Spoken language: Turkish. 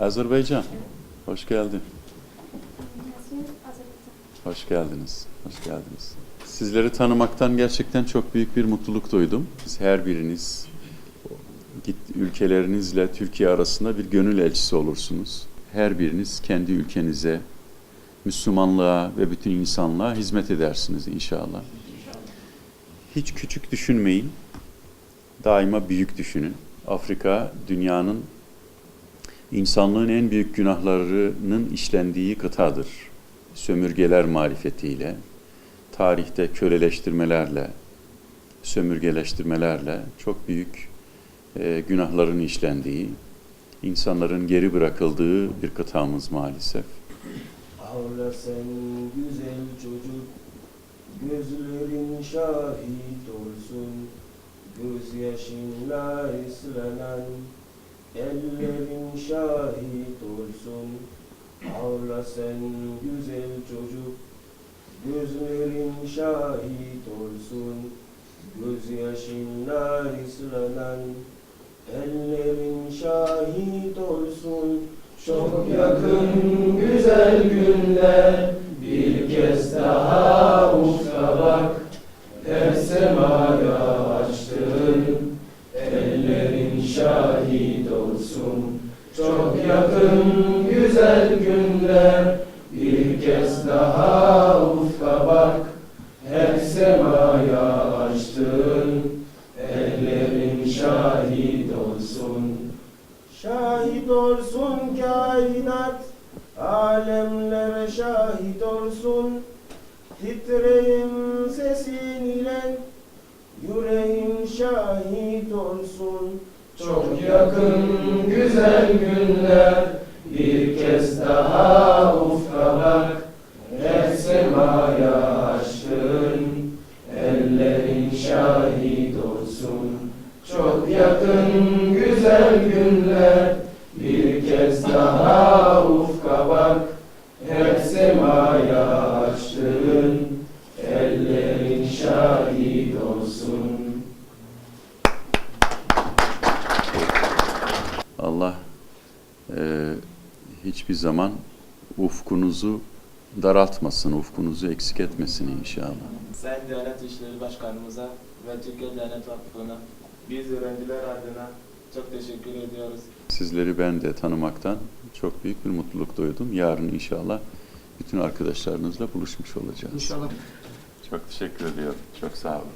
Azerbaycan. Hoş geldin. Azerbaycan? Hoş geldiniz. Hoş geldiniz. Sizleri tanımaktan gerçekten çok büyük bir mutluluk duydum. Siz her biriniz git ülkelerinizle Türkiye arasında bir gönül elçisi olursunuz. Her biriniz kendi ülkenize, Müslümanlığa ve bütün insanlığa hizmet edersiniz inşallah. Hiç küçük düşünmeyin. Daima büyük düşünün. Afrika dünyanın insanlığın en büyük günahlarının işlendiği kıtadır. Sömürgeler marifetiyle, tarihte köleleştirmelerle, sömürgeleştirmelerle çok büyük e, günahların işlendiği, insanların geri bırakıldığı bir kıtamız maalesef. Ağla sen güzel çocuk, gözlerin şahit olsun. Gözyaşınla ıslanan ellerin şahit olsun. Ağla sen güzel çocuk, gözlerin şahit olsun. Gözyaşınla ıslanan ellerin şahit olsun. Çok yakın güzel günler şahit olsun. Çok yakın güzel günler. Bir kez daha ufka bak. Her semaya açtığın ellerin şahit olsun. Şahit olsun kainat, alemlere şahit olsun. Titreyin sesin ile, yüreğim şahit olsun. Çok yakın güzel günler, bir kez daha ufka bak. Her semaya açtın, ellerin şahit olsun. Çok yakın güzel günler bir kez daha ufka bak Her semaya açtığın Allah e, hiçbir zaman ufkunuzu daraltmasın, ufkunuzu eksik etmesin inşallah. Sayın Diyanet İşleri Başkanımıza ve Türkiye Diyanet Vakfı'na biz öğrenciler adına çok teşekkür ediyoruz. Sizleri ben de tanımaktan çok büyük bir mutluluk duydum. Yarın inşallah bütün arkadaşlarınızla buluşmuş olacağız. İnşallah. Çok teşekkür ediyorum. Çok sağ olun.